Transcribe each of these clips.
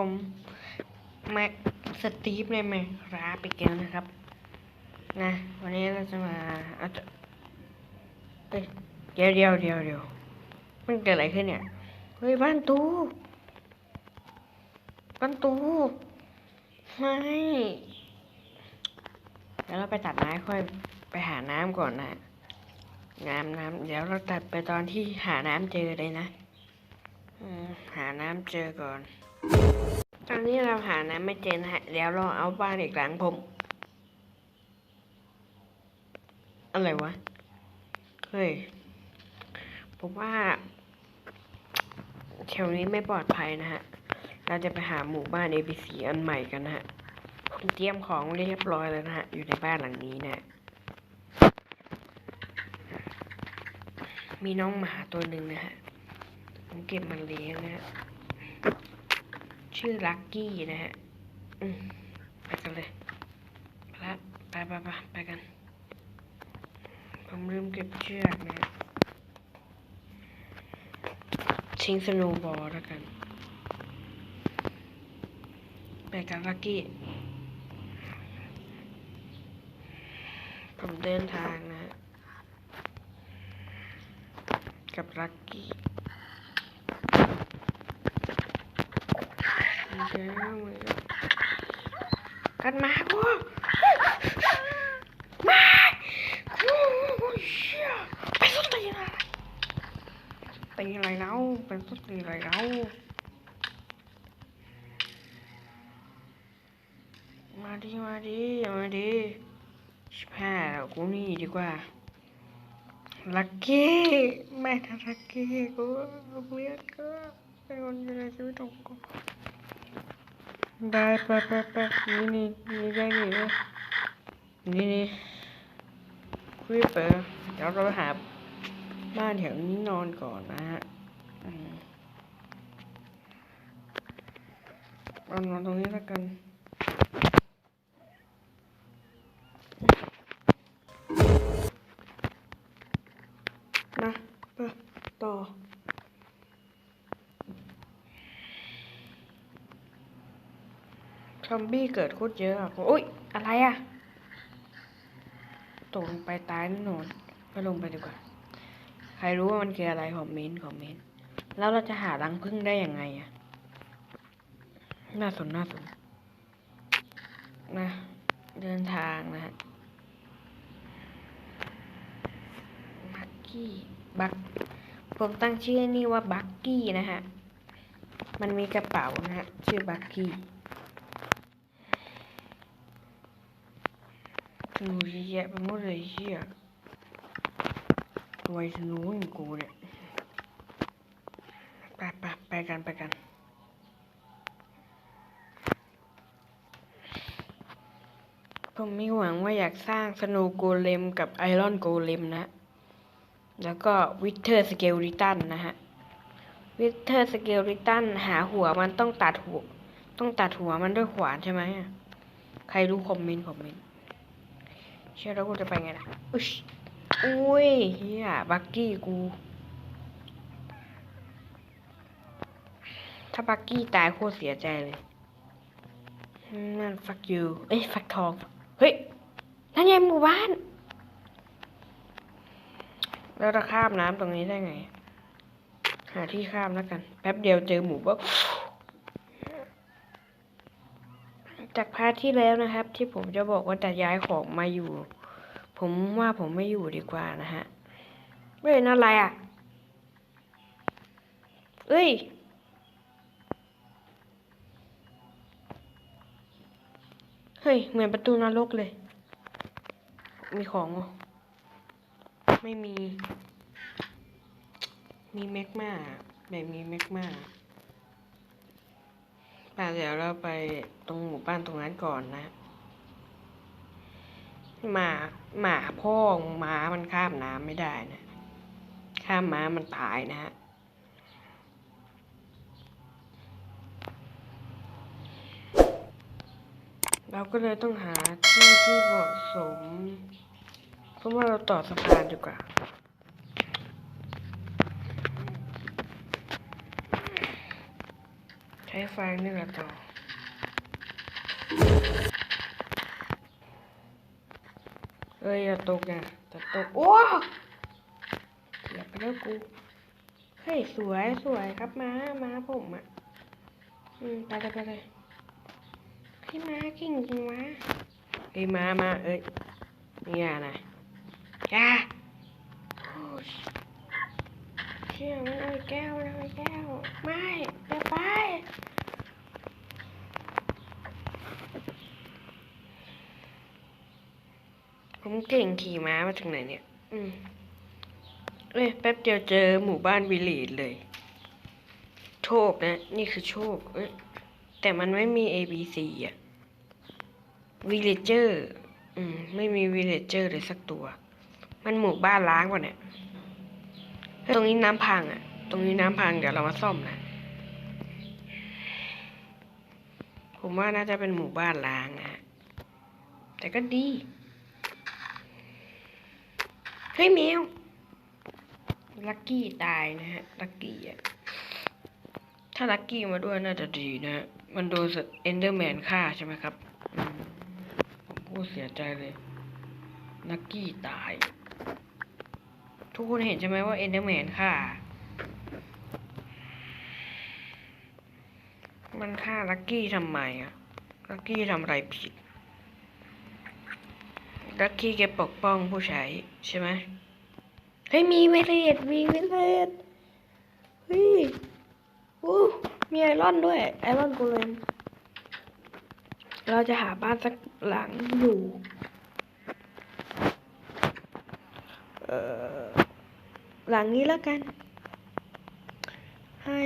ผมแม็กสตีฟในแมคราไปเกมนะครับ นะ วันนี้เราจะมาเอาจะเอ้ยเดี๋ยวเดี๋ยวเดี๋ยวเดี๋ยวมันเกิดอะไรขึ้นเนี่ย เฮ้ย บ้านตู้ บ้านตู้ไม่เดี๋ยวเราไปตัดไม้ค่อยไปหาน้ำก่อนนะน้ำน้ำเดี๋ยวเราตัดไปตอนที่หาน้ำเจอเลยนะหาน้ำเจอก่อน ตอนนี้เราหาน้ำไม่เจอนะฮะเดี๋ยวเราเอาบ้านอีกหลังผม อะไรวะ เฮ้ย ผมว่าแถวนี้ไม่ปลอดภัยนะฮะ เราจะไปหาหมู่บ้าน ABC อันใหม่กันนะฮะผมเตรียมของเรียบร้อยแล้วนะฮะ อยู่ในบ้านหลังนี้นะมีน้องหมาตัวหนึ่งนะฮะผมเก็บมันเลี้ยงนะฮะ ชื่อลักกี้นะฮะไปกันเลยไปละไปไปไปไปกัน ผมลืมเก็บเชือกนะฮะชิงสโนว์บอลแล้วกัน ไปกับลักกี้ ผมเดินทางนะ กับลักกี้มี เยอะเลยกันมากูมากูเชี่ยไปสุดตีอะไรตีอะไรแล้วเป็นสุดตีอะไรแล้วมาดิมาดิมาดิชิบหายแล้วกูนี่ดีกว่าลักกี้แม่ทัลักกี้กูเลียดก็เป็นคนอยู่ในชีวิตของกู ได้ไปไปไปนี่นี่นี่ได้นี่เลยนี่นี่คุยเปิดเดี๋ยวเราหาบ้านแถวนี้นอนก่อนนะฮะเอานอนตรงนี้แล้วกันนะไปต่อ ซอมบี้เกิดโคตรเยอะอะโอ้ยอะไรอะตกลงไปตายแน่นอนไปลงไปดีกว่า ใครรู้ว่ามันคืออะไรคอมเมนต์คอมเมนต์แล้วเราจะหารังพึ่งได้ยังไงอะ น่าสนน่าสนนะ เดินทางนะฮะบักกี้บักผมตั้งชื่อนี่ว่าบักกี้นะฮะ มันมีกระเป๋านะฮะ ชื่อบักกี้ หนูเยอะแยะไปหมดเลยเชี่ยตัวไอ้สนูนกูเนี่ยไปไปไปกันไปกันผมมีหวังว่าอยากสร้างสโนว์โกเลมกับไอรอนโกเลมนะ แล้วก็วิเทอร์สเกลริตันนะฮะ วิเทอร์สเกลริตันหาหัวมันต้องตัดหัว ต้องตัดหัวมันด้วยขวานใช่ไหม ใครรู้คอมเมนต์คอมเมนต์ เชื่อแล้วกูจะไปไงนะอุ๊ยอุ้ยเฮียบักกี้กู ถ้าบักกี้ตายโคตรเสียใจเลยนั่นฟักยูเอ้ยฟักทอง เฮ้ย นั่นไงหมู่บ้าน แล้วเราข้ามน้ำตรงนี้ได้ไง หาที่ข้ามแล้วกัน แป๊บเดียวเจอหมูบ๊อบ จากพาร์ทที่แล้วนะครับ ที่ผมจะบอกว่าจะย้ายของมาอยู่ ผมว่าผมไม่อยู่ดีกว่านะฮะเฮ้ยนั่นอะไรอะเอ้ยเฮ้ย เหมือนประตูนรกเลย มีของอไม่มี มีแมกมาแบบมีแมกมา ป่าเดี๋ยวเราไปตรงหมู่บ้านตรงนั้นก่อนนะหมาหมาพ่องม้ามันข้ามน้ำไม่ได้นะ ข้ามม้ามันตายนะฮะเราก็เลยต้องหาที่ที่เหมาะสม เพราะว่าเราต่อสะพานดีกว่า ใช้ไฟนี่แหละต่อเอ้ยอย่าตกนะจะตกโอ้อย่าไปแล้วกูเฮ้ยสวยสวยครับม้าม้าผมอะอืมไปเลยไปเลยให้ม้าเก่งจริงวะเฮ้ยม้ามาเอ้ยเนี่ยนะจ้าโอ้ยเชี่ยมันเอาแก้วมันเอาแก้วไม่อย่าไป ผมเก่งขี่ม้ามาจากไหนเนี่ย อืมเอ้ยแป๊บเดียวเจอหมู่บ้านวิลเลจเลย โชคนะ นี่คือโชค เอ้ยแต่มันไม่มี A B C อะ villager อืมไม่มี villager เลยสักตัว มันหมู่บ้านล้างกว่าเนี่ยตรงนี้น้ำพังอะ ตรงนี้น้ำพังเดี๋ยวเรามาซ่อมนะ ผมว่าน่าจะเป็นหมู่บ้านล้างนะฮะแต่ก็ดี ฮ้ยแมว ลักกี้ตายนะฮะ ลักกี้อะ ถ้าลักกี้มาด้วยน่าจะดีนะฮะมันโดนเอนเดอร์แมนฆ่าใช่ไหมครับผมพูดเสียใจเลย ลักกี้ตาย ทุกคนเห็นใช่ไหมว่าเอนเดอร์แมนฆ่า มันฆ่าลักกี้ทำไมอะ ลักกี้ทำอะไรผิด ลักกี้แกปกป้องผู้ใช้ใช่ไหมเฮ้ยมีเวเลดมีเวเลดเฮ้ยอู้มีไอรอนด้วย ไอรอนโกเลมเราจะหาบ้านสักหลังอยู่ เอ่อ หลังนี้แล้วกัน ให้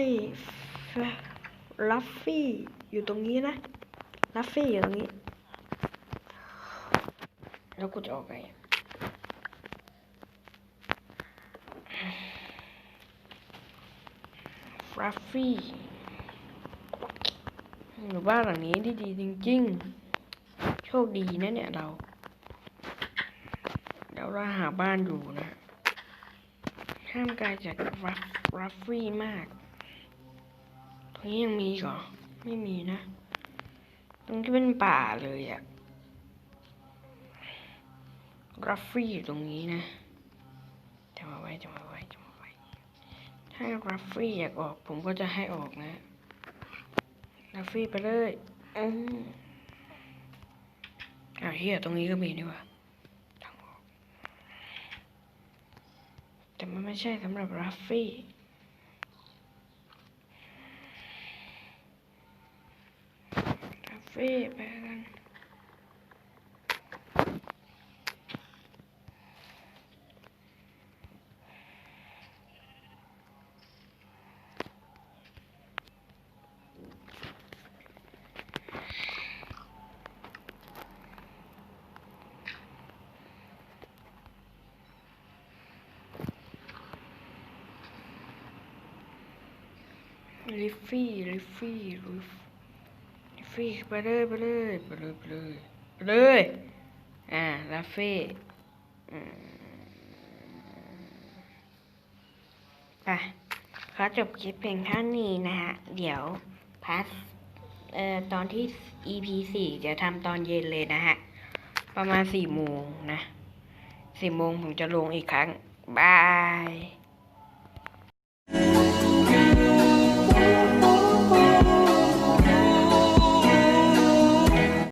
ลัฟฟี่อยู่ตรงนี้นะลัฟฟี่อยู่ตรงนี้ แล้วกูจะออกไงฟรัฟฟี่หมู่บ้านหลังนี้ดีดีจริงๆ โชคดีนะเนี่ยเรา เดี๋ยวเราหาบ้านอยู่นะห้ามไกลจากรัฟรัฟฟี่มาก ตรงนี้ยังมีกเหรอไม่มีนะ ตรงที่เป็นป่าเลยอะ รัฟฟี่อยู่ตรงนี้นะจะมาไว้จะมาไว้จะมาไว้ ถ้ารัฟฟี่อยากออกผมก็จะให้ออกนะรัฟฟี่ไปเลยอืมอ่าเฮียตรงนี้ก็มีนี่ว่าทางออก แต่มันไม่ใช่สำหรับรัฟฟี่รัฟฟี่ไปกัน ลิฟฟี่ลิฟฟี่ลิฟลิฟฟี่ไปเลยไปเลยไปเลยไปเลยไปเลยอ่าลิฟฟี่ไปขอจบคลิปเพียงเท่านี้นะฮะ เดี๋ยวพาร์ทเอ่อตอนที่ EP สี่จะทำตอนเย็นเลยนะฮะ ประมาณสี่โมงนะสี่โมงผมจะลงอีกครั้ง บาย